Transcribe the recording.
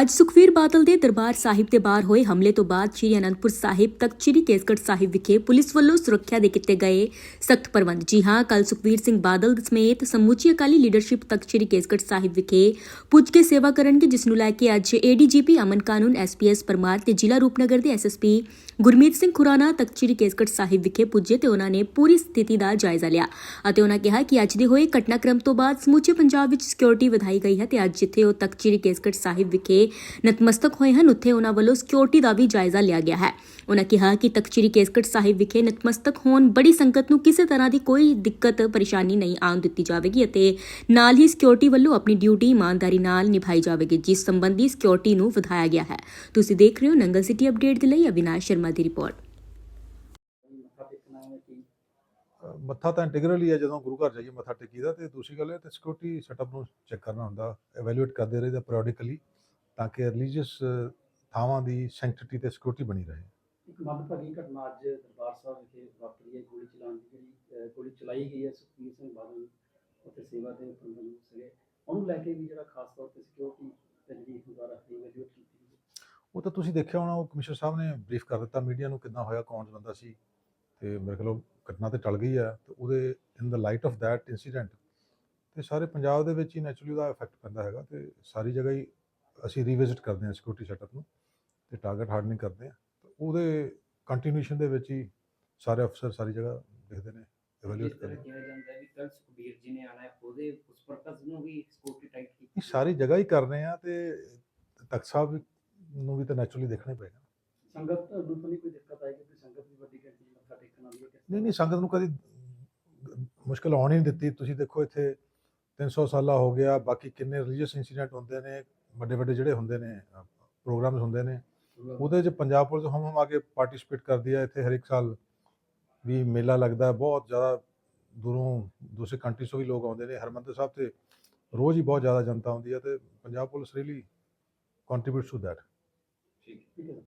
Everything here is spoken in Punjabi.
ਅੱਜ ਸੁਖਵੀਰ ਬਾਦਲ ਦੇ ਦਰਬਾਰ ਸਾਹਿਬ ਦੇ ਬਾਹਰ ਹੋਏ ਹਮਲੇ ਤੋਂ ਬਾਅਦ ਸ੍ਰੀ ਅਨੰਦਪੁਰ ਸਾਹਿਬ ਤੱਕ ਸ੍ਰੀ ਕੇਸਗੜ੍ਹ ਸਾਹਿਬ ਵਿਖੇ ਪੁਲਿਸ ਵੱਲੋਂ ਸੁਰੱਖਿਆ ਦੇ ਕੀਤੇ ਗਏ ਸਖਤ ਪ੍ਰਬੰਧ। ਜੀ ਹਾਂ ਕੱਲ ਸੁਖਵੀਰ ਸਿੰਘ ਬਾਦਲ ਸਮੇਤ ਸਮੁੱਚੀ ਅਕਾਲੀ ਲੀਡਰਸ਼ਿਪ ਤੱਕ ਸ੍ਰੀ ਕੇਸਗੜ੍ਹ ਸਾਹਿਬ ਵਿਖੇ ਪੁੱਜ ਕੇ ਸੇਵਾ ਕਰਨਗੇ, ਜਿਸ ਨੂੰ ਲੈ ਕੇ ਅੱਜ ਏਡੀਜੀਪੀ ਅਮਨ ਕਾਨੂੰਨ ਐਸਪੀਐਸ ਪਰਮਾਰ ਤੇ ਜ਼ਿਲ੍ਹਾ ਰੂਪਨਗਰ ਦੇ ਐਸਐਸਪੀ ਗੁਰਮੀਤ ਸਿੰਘ ਖੁਰਾਨਾ ਤੱਕ ਸ੍ਰੀ ਕੇਸਗੜ੍ਹ ਸਾਹਿਬ ਵਿਖੇ ਪੁੱਜੇ ਤੇ ਉਹਨਾਂ ਨੇ ਪੂਰੀ ਸਥਿਤੀ ਦਾ ਜਾਇਜ਼ਾ ਲਿਆ ਅਤੇ ਉਹਨਾਂ ਕਿਹਾ ਕਿ ਅੱਜ ਦੇ ਹੋਏ ਘਟਨਾਕ੍ਰਮ ਤੋਂ ਬਾਅਦ ਸਮੁੱਚੇ ਪੰਜਾਬ ਵਿੱਚ ਸਿਕਿਉਰਿਟੀ ਵਧਾਈ ਗਈ ਹੈ ਤੇ ਅੱਜ ਜਿੱਥੇ ਉਹ ਤਖਤ ਸ੍ਰੀ ਕੇਸਗੜ੍ਹ ਸਾਹਿਬ ਵਿਖੇ ਨਤਮਸਤਕ ਹੋਏ ਹਨ। ਉੱਥੇ ਉਹਨਾਂ ਵੱਲੋਂ ਸਿਕਿਉਰਿਟੀ ਦਾ ਵੀ ਜਾਇਜ਼ਾ ਲਿਆ ਗਿਆ ਹੈ। ਉਹਨਾਂ ਕਿਹਾ ਕਿ ਤਖਤ ਸ੍ਰੀ ਕੇਸਗੜ੍ਹ ਸਾਹਿਬ ਵਿਖੇ ਨਤਮਸਤਕ ਹੋਣ ਬੜੀ ਸੰਗਤ ਨੂੰ ਕਿਸੇ ਤਰ੍ਹਾਂ ਦੀ ਕੋਈ ਦਿੱਕਤ ਪਰੇਸ਼ਾਨੀ ਨਹੀਂ ਆਉਣ ਦਿੱਤੀ ਜਾਵੇਗੀ ਅਤੇ ਨਾਲ ਹੀ ਸਿਕਿਉਰਿਟੀ ਵੱਲੋਂ ਆਪਣੀ ਡਿਊਟੀ ਇਮਾਨਦਾਰੀ ਨਾਲ ਨਿਭਾਈ ਜਾਵੇਗੀ ਜਿਸ ਸੰਬੰਧੀ ਸਿਕਿਉਰਿਟੀ ਨੂੰ ਵਧਾਇਆ ਗਿਆ ਹੈ। ਤੁਸੀਂ ਦੇਖ ਰਹੇ ਹੋ ਨੰਗਲ ਸਿਟੀ ਅਪਡੇਟ ਦੇ ਲਈ ਅਵਿਨਾਸ਼ ਸ਼ਰਮਾ ਦੀ ਰਿਪੋਰਟ ਮੱਥਾ ਟੇਕਣਾ ਹੈ ਕਿ ਅ, ਮੱਥਾ ਤਾਂ ਇੰਟੀਗਰਲ ਹੀ ਹੈ ਜਦੋਂ ਗੁਰੂ ਘਰ ਜਾਈਏ ਮੱਥਾ ਟੇਕੀਦਾ ਤੇ ਦੂਸਰੀ ਗੱਲ ਇਹ ਤੇ ਸਿਕਿਉਰਿਟੀ ਸੈਟਅਪ ਨੂੰ ਚੈੱਕ ਕਰਨਾ ਹੁੰਦਾ ਐਵੈਲੂਏਟ ਕਰਦੇ ਰਹੀਦਾ ਪੀਰੀਓਡਿਕਲੀ ਤਾਂ ਕਿ ਰਿਲੀਜੀਅਸ ਥਾਵਾਂ ਦੀ ਸੈਂਕਟਿਟੀ ਤੇ ਸਿਕਿਉਰਿਟੀ ਬਣੀ ਰਹੇ। ਇੱਕ ਮੰਦਭਾਗੀ ਘਟਨਾ ਅੱਜ ਦਰਬਾਰ ਸਾਹਿਬ ਵਿਖੇ ਵਾਪਰੀ ਹੈ। ਗੋਲੀ ਚਲਾਉਣ ਦੀ ਜਿਹੜੀ ਗੋਲੀ ਚਲਾਈ ਗਈ ਹੈ ਸੁਖਬੀਰ ਸਿੰਘ ਬਾਦਲ ਉੱਥੇ ਸੇਵਾ ਦੇ ਪ੍ਰਬੰਧ ਸੀਗੇ। ਉਹਨੂੰ ਲੈ ਕੇ ਵੀ ਜਿਹੜਾ ਖਾਸ ਤੌਰ ਤੇ ਸਿਕਿਉਰਿਟੀ ਤੇ ਜਿਹੜੀ ਦੁਬਾਰਾ ਰੀਵੈਲਿਊਟ ਕੀਤੀ ਗਈ ਹੈ। ਉਹ ਤਾਂ ਤੁਸੀਂ ਦੇਖਿਆ ਹੋਣਾ ਉਹ ਕਮਿਸ਼ਨਰ ਸਾਹਿਬ ਨੇ ਬਰੀਫ ਕਰ ਦਿੱਤਾ ਮੀਡੀਆ ਨੂੰ ਕਿੰਨਾ ਹੋਇਆ ਕੌਣ ਬੰਦਾ ਸੀ। ਤੇ ਮੇਰੇ ਕੋਲ ਘਟਨਾ ਤੇ ਟਲ ਗਈ ਹੈ ਤੇ ਉਹਦੇ in the light of that incident ਤੇ ਸਾਰੇ ਪੰਜਾਬ ਦੇ ਵਿੱਚ ਹੀ ਨੈਚੁਰਲੀ ਉਹਦਾ ਇਫੈਕਟ ਪੈਂਦਾ ਹੈਗਾ ਤੇ ਸਾਰੀ ਜਗ੍ਹਾ ਹੀ ਅਸੀਂ ਰੀਵਿਜ਼ਿਟ ਕਰਦੇ ਹਾਂ ਸਿਕਿਉਰਿਟੀ ਸੈਟਅਪ ਨੂੰ ਤੇ ਟਾਰਗੇਟ ਹਾਰਡਨਿੰਗ ਕਰਦੇ ਹਾਂ। ਤੇ ਉਹਦੇ ਕੰਟੀਨਿਊਸ਼ਨ ਦੇ ਵਿੱਚ ਹੀ ਸਾਰੇ ਅਫਸਰ ਸਾਰੀ ਜਗ੍ਹਾ ਦੇਖਦੇ ਨੇ ਤਰ੍ਹਾਂ ਕਰਦੇ ਕਿਹਾ ਜਾਂਦਾ ਹੈ ਵੀ ਕੱਲ ਸੁਖਬੀਰ ਜੀ ਨੇ ਆਣਾ ਹੈ ਉਹਦੇ ਉਸ ਪਰਪਸ ਨੂੰ ਵੀ ਸਿਕਿਉਰਿਟੀ ਟਾਈਟ ਕੀਤੀ ਸਾਰੀ ਜਗ੍ਹਾ ਹੀ ਕਰ ਰਹੇ ਆ ਤੇ ਤਖਤ ਸਾਹਿਬ ਨੂੰ ਵੀ ਤਾਂ ਨੈਚੁਰਲੀ ਦੇਖਣਾ ਹੀ ਪਏਗਾ। ਸੰਗਤ ਨੂੰ ਤਾਂ ਨਹੀਂ ਕੋਈ ਦਿੱਕਤ ਆਏਗੀ ਕਿ ਸੰਗਤ ਵੀ ਵੱਡੀ ਗਿਣਤੀ ਮੱਥਾ ਟੇਕਣ ਹੈ ਕਿਸ ਨਹੀਂ ਨਹੀਂ ਸੰਗਤ ਨੂੰ ਕਦੀ ਮੁਸ਼ਕਲ ਆਉਣ ਹੀ ਨਹੀਂ ਦਿੱਤੀ। ਤੁਸੀਂ ਦੇਖੋ ਇੱਥੇ 300 ਸਾਲਾ ਹੋ ਗਿਆ ਬਾਕੀ ਕਿੰਨੇ ਰਿਲੀਜੀਅਸ ਇਨਸੀਡੈਂਟ ਹੁੰਦੇ ਨੇ ਵੱਡੇ ਵੱਡੇ ਜਿਹੜੇ ਹੁੰਦੇ ਨੇ ਪ੍ਰੋਗਰਾਮਸ ਹੁੰਦੇ ਨੇ ਉਹਦੇ 'ਚ ਪੰਜਾਬ ਪੁਲਿਸ ਹਮ ਹਮ ਆ ਕੇ ਪਾਰਟਿਸਿਪੇਟ ਕਰਦੀ ਹੈ ਇੱਥੇ ਹਰ ਇੱਕ ਸਾਲ ਵੀ ਮੇਲਾ ਲੱਗਦਾ ਬਹੁਤ ਜ਼ਿਆਦਾ ਦੂਰੋਂ ਦੂਸਰੇ ਕੰਟਰੀਜ਼ ਤੋਂ ਵੀ ਲੋਕ ਆਉਂਦੇ ਨੇ ਹਰਮੰਦਰ ਸਾਹਿਬ ਤੇ ਰੋਜ਼ ਹੀ ਬਹੁਤ ਜ਼ਿਆਦਾ ਜਨਤਾ ਆਉਂਦੀ ਹੈ ਤੇ Punjab police really contributes to that ਠੀਕ ਠੀਕ ਹੈ।